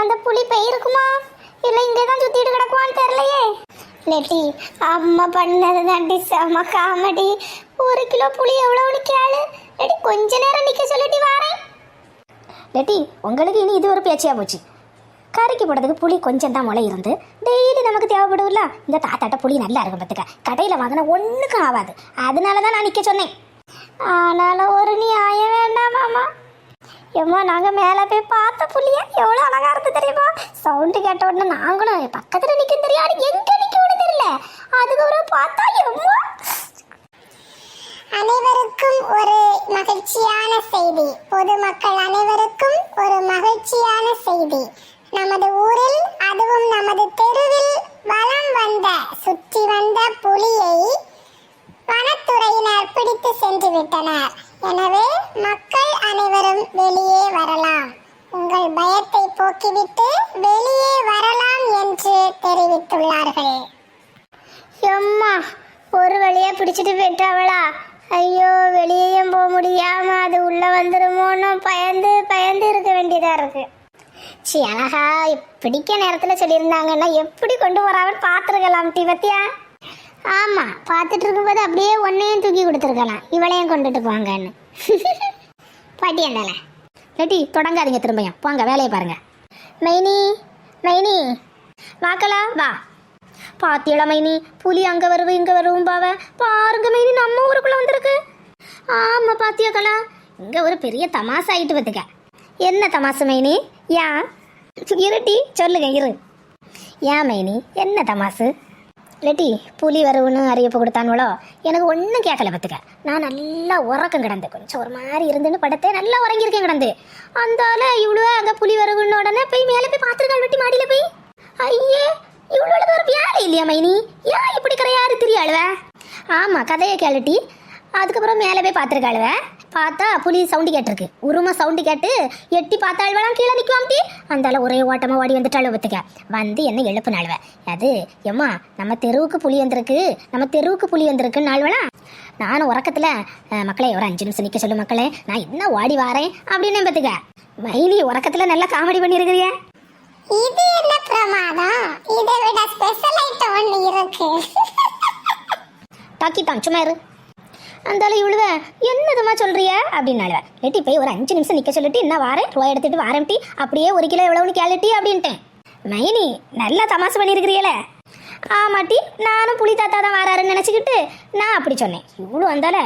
அந்த புலி போயிருக்குமா? இல்லை இங்கே தான் சுற்றிட்டு கிடக்குவான்னு தெரியலையே. லெட்டி அம்மா பண்ணது தாண்டி செம காமெடி. ஒரு கிலோ புளி எவ்வளோன்னு கேளு. லெட்டி கொஞ்ச நேரம் நிற்க சொல்லிட்டு வாரேன். லெட்டி உங்களுக்கு இனி இது ஒரு பேச்சியா போச்சு. கறிக்கு போடுறதுக்கு புளி கொஞ்சம் தான் முளை இருந்து. டெய்லி நமக்கு தேவைப்படும்ல இந்த தாத்தாட்ட புளி நல்லா இருக்கும் பார்த்துக்க கடையில் வாங்கினா ஒன்றுக்கும் ஆகாது அதனால தான் நான் நிற்க சொன்னேன். ஆனாலும் ஒரு நியாயம் வேண்டாமாமா ஏம்மா நாங்கள் மேலே போய் பார்த்த புள்ளிய எவ்வளோ அழகா இருந்து தெரியுமா? சவுண்டு கேட்ட உடனே நாங்களும் பக்கத்தில் நிற்க தெரியாது. எங்கே நிற்கணும்னு தெரியல. அதுக்கப்புறம் பார்த்தா எம்மா. அனைவருக்கும் ஒரு மகிழ்ச்சியான செய்தி. பொதுமக்கள் அனைவருக்கும் ஒரு மகிழ்ச்சியான செய்தி. நமது ஊரில் அதுவும் நமது தெருவில் வலம் வந்த சுற்றி வந்த புலியை வனத்துறையினர் பிடித்து எனவே மக்கள் அனைவரும் வெளியே வரலாம். உங்கள் பயத்தை போக்கிவிட்டு வெளியே வரலாம் என்று தெரிவித்துள்ளார்கள். எம்மா ஒரு வழியா பிடிச்சிட்டு போயிட்டாவளா? ஐயோ வெளியேயும் போக முடியாம அது உள்ள வந்துருமோன்னு பயந்து பயந்து இருக்க வேண்டியதா இருக்கு. சி அழகா பிடிக்க நேரத்தில் சொல்லியிருந்தாங்கன்னா எப்படி கொண்டு போறாங்கன்னு பார்த்துருக்கலாம் டி பத்தியா ஆமாம் பார்த்துட்டு இருக்கும்போது அப்படியே ஒன்னையும் தூக்கி கொடுத்துருக்கலாம் இவளையும் கொண்டுட்டு போங்கன்னு. பாட்டி என்னால? லெட்டி தொடங்காதீங்க திரும்பியும். போங்க வேலையை பாருங்க. மைனி மைனி. வாக்கலா வா. பாத்தியடா மைனி புலி அங்கே வருவோம் இங்கே வருவோம் பாவ. பாருங்க மைனி நம்ம ஊருக்குள்ளே வந்திருக்கு. ஆமாம் பாத்தியா கலா இங்கே ஒரு பெரிய தமாசா ஆகிட்டு பார்த்துக்க என்ன தமாசு மைனி? ஏன் இருட்டி சொல்லுங்க இரு. ஏன் மைனி என்ன தமாசு இல்லாட்டி புலி வரவுன்னு அறிவிப்பு கொடுத்தானுவளோ? எனக்கு ஒன்றும் கேட்கல பார்த்துக்க. நான் நல்லா உறக்கம் கிடந்து கொஞ்சம் ஒரு மாதிரி இருந்துன்னு படத்தே நல்லா உறங்கியிருக்கேன் கிடந்து. அந்தால இவ்வளோ அங்கே புலி வரவுன்னு உடனே போய் மேலே போய் பார்த்துருக்காள் வெட்டி மாடியில் போய். ஐயே இவ்வளோ ஒரு வேலை இல்லையா மைனி? ஏன் இப்படி கரையாரு தெரியாளுவ? ஆமாம் கதையை கேளுட்டி அதுக்கப்புறம் மேலே போய் பார்த்துருக்காளுவேன் பார்த்தா புலி சவுண்டு கேட்டிருக்கு. உருமா சவுண்டு கேட்டு எட்டி பார்த்தாழ்வலாம் கீழே நிற்குவாம்டி அந்தால ஒரே ஓட்டமாக ஓடி வந்துட்டாள் பத்துக்க. வந்து என்ன எழுப்புனாளுவ அது எம்மா நம்ம தெருவுக்கு புலி வந்திருக்கு. நம்ம தெருவுக்கு புலி வந்திருக்குன்னு நாள்வலாம் நானும் உறக்கத்தில் மக்களே ஒரு அஞ்சு நிமிஷம் நிற்க சொல்லு மக்களே. நான் என்ன ஓடி வாரேன் அப்படின்னு பார்த்துக்க மைனி உறக்கத்தில் நல்லா காமெடி பண்ணியிருக்கிறியே இது என்ன பிரமாதம்? இதை விட ஸ்பெஷல் ஐட்டம் ஒன்று இருக்கு. டாக்கிட்டான் சும்மா இரு. அந்தால இவ்வளவ என்னதுமா சொல்றிய? அப்படின்னால லெட்டி போய் ஒரு அஞ்சு நிமிஷம் நிக்க சொல்லிட்டு என்ன வாரேன் ரூபாய் எடுத்துட்டு வாரம்ட்டி அப்படியே ஒரு கிலோ எவ்வளவுன்னு கேளுட்டி அப்படின்ட்டேன். மைனி நல்லா தமாசு பண்ணியிருக்கிறீங்களே ஆமாட்டி நானும் புளி தாத்தா தான் வராருன்னு நினச்சிக்கிட்டு நான் அப்படி சொன்னேன். இவ்வளோ வந்தால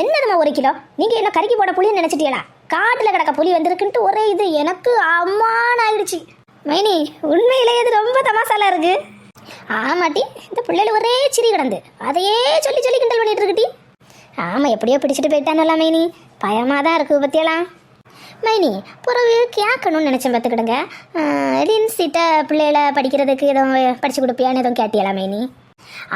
என்னதுமா ஒரு கிலோ? நீங்கள் என்ன கறிக்கு போட புளின்னு நினச்சிட்டீங்களா காட்டில் கிடக்க புளி வந்திருக்குன்ட்டு ஒரே இது எனக்கு அம்மான் ஆயிடுச்சு. மைனி உண்மையிலே இது ரொம்ப தமாசாலாம் இருக்கு. ஆமாட்டி இந்த பிள்ளைகள் ஒரே சிரி கிடந்து. அதையே சொல்லி சொல்லி கிண்டல் பண்ணிட்டு இருக்குட்டி ஆமாம் எப்படியோ பிடிச்சிட்டு போயிட்டானல்ல மைனி. பயமாக தான் இருக்குது பற்றியெல்லாம் மைனி பிறகு கேட்கணும்னு நினச்சேன் பார்த்துக்கிடுங்க. லின்சிட்ட பிள்ளைகளை படிக்கிறதுக்கு எதுவும் படித்து கொடுப்பியான்னு எதுவும் கேட்டியலாம் மைனி?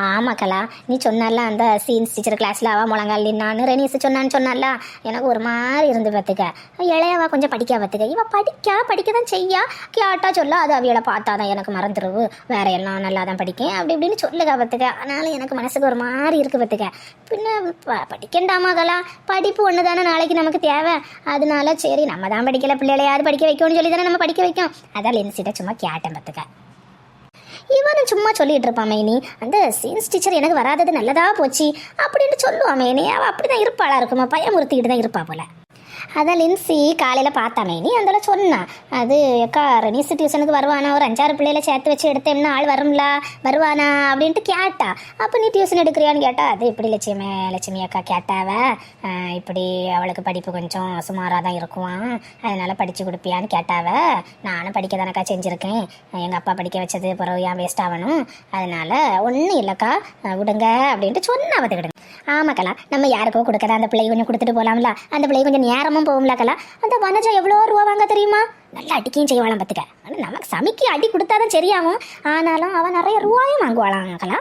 ஆமாம் கலா நீ சொன்னால அந்த சீன்ஸ் டீச்சர் கிளாஸில் அவள் முழங்கால் நின்னான்னு ரெனிஸ் சொன்னான்னு சொன்னால. எனக்கு ஒரு மாதிரி இருந்து பார்த்துக்க இளையவா கொஞ்சம் படிக்க பார்த்துக்க இவள் படிக்கா படிக்க தான் செய்யா கேட்டா சொல்ல அது அவளை பார்த்தா தான் எனக்கு மறந்துடுவு வேற எல்லாம் நல்லா தான் படிக்கேன் அப்படி இப்படின்னு சொல்லுக பார்த்துக்க அதனால எனக்கு மனசுக்கு ஒரு மாதிரி இருக்கு பார்த்துக்க பின்ன ப- படிக்கண்டாமா கலா? படிப்பு ஒன்று தானே நாளைக்கு நமக்கு தேவை. அதனால சரி நம்ம தான் படிக்கல பிள்ளைகளையாவது படிக்க வைக்கணும்னு சொல்லி தானே நம்ம படிக்க வைக்கும். அதான் லென்சிட்ட சும்மா கேட்டேன் பார்த்துக்க இவனும் சும்மா சொல்லிட்டு இருப்பான் மேனி. அந்த சயின்ஸ் டீச்சர் எனக்கு வராதது நல்லதாக போச்சு அப்படின்னு சொல்லுவான் மேனி. அவள் அப்படி தான் இருப்பாளா இருக்குமா? பயமுறுத்திக்கிட்டு தான் இருப்பா போல. அதான் லின்சி காலையில் பார்த்தானே நீ அதில் சொன்னான் அது எக்கா ரெனிஸ் டியூஷனுக்கு வருவானா? ஒரு அஞ்சாறு பிள்ளையில சேர்த்து வச்சு எடுத்தேன்னா ஆள் வரும்ல? வருவானா? அப்படின்ட்டு கேட்டா. அப்போ நீ டியூஷன் எடுக்கிறியான்னு கேட்டா அது இப்படி லட்சுமி லட்சுமி அக்கா கேட்டாவ? இப்படி அவளுக்கு படிப்பு கொஞ்சம் சுமாராக தான் இருக்கும் அதனால படித்து கொடுப்பியான்னு கேட்டாவ? நானும் படிக்க தானக்கா செஞ்சுருக்கேன். எங்கள் அப்பா படிக்க வச்சது பிறகு ஏன் வேஸ்ட் ஆகணும்? அதனால ஒன்றும் இல்லைக்கா. விடுங்க. அப்படின்ட்டு சொன்னா பார்த்துக்கிடுங்க. ஆமாக்கலா நம்ம யாருக்கோ கொடுக்கறதா அந்த பிள்ளை கொஞ்சம் கொடுத்துட்டு போகலாம்ல அந்த பிள்ளை கொஞ்சம் நேரமும் போகும்ல கலா. அந்த வனஜா எவ்வளோ ரூபா வாங்க தெரியுமா? நல்லா அடிக்கையும் செய்வாளாம் பார்த்துக்க. ஆனால் நமக்கு சமைக்க அடி கொடுத்தாதான் சரியாகும். ஆனாலும் அவன் நிறைய ரூபாயும் வாங்குவாளாம் கலா.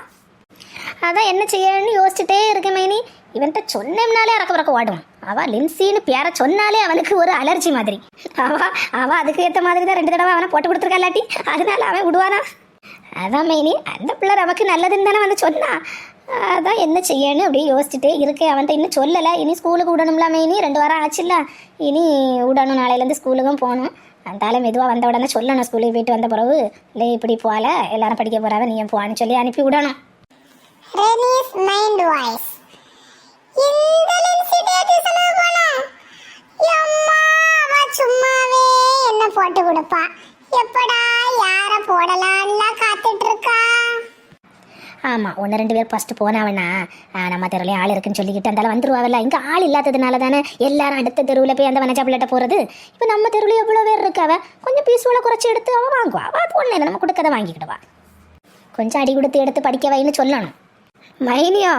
அதான் என்ன செய்யணும்னு யோசிச்சுட்டே இருக்கேன் மேனி. இவன்கிட்ட சொன்னோம்னாலே அறக்க பறக்க ஓடுவான். அவ லின்சின்னு பேர சொன்னாலே அவனுக்கு ஒரு அலர்ஜி மாதிரி. அவா அவ அதுக்கு ஏற்ற மாதிரி தான் ரெண்டு தடவை அவனை போட்டு கொடுத்துருக்கா இல்லாட்டி அதனால அவன் விடுவானா? அதான் மெயினி அந்த பிள்ளை நமக்கு நல்லதுன்னு தானே வந்து சொன்னா. அதான் என்ன செய்யணும் அப்படியே யோசிச்சுட்டே இருக்கேன். அவன்கிட்ட இன்னும் சொல்லலை. இனி ஸ்கூலுக்கு விடணும்ல இனி ரெண்டு வாரம் ஆச்சுல்ல. இனி விடணும். நாளையிலேருந்து ஸ்கூலுக்கும் போகணும். அந்தால மெதுவாக வந்த உடனே சொல்லணும். ஸ்கூலுக்கு போயிட்டு வந்த பிறகு இல்லை இப்படி போகல. எல்லாரும் படிக்க போகிறாங்க நீ போவான்னு சொல்லி அனுப்பி விடணும். மைண்ட் வாய்ஸ் சும்மாவே என்ன போட்டு கொடுப்பா? எப்படா ஆமாம் ஒன்று ரெண்டு பேர் ஃபஸ்ட்டு போனவனா நம்ம தெருவில் ஆள் இருக்குன்னு சொல்லிக்கிட்டு அந்தால வந்துருவாவில்ல. இங்கே ஆள் இல்லாததுனால தானே எல்லாரும் அடுத்த தெருவில் போய் அந்த வனஜா போகிறது இப்போ நம்ம தெருவில் எவ்வளோ பேர் இருக்காவ கொஞ்சம் பீஸ்ஃபுல்லாக குறைச்சி எடுத்து அவள் வாங்குவா. அவள் ஒன்று நம்ம கொடுக்கதை வாங்கிக்கிடுவா கொஞ்சம் அடி கொடுத்து எடுத்து படிக்க வைன்னு சொல்லணும். மைனியோ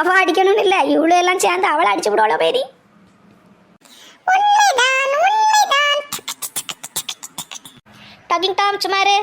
அவள் அடிக்கணும்னு இல்லை இவ்வளோ எல்லாம் சேர்ந்து அவளை அடிச்சு விடுவாளோ பேரி டாக்கிங் டாம் சுமாரு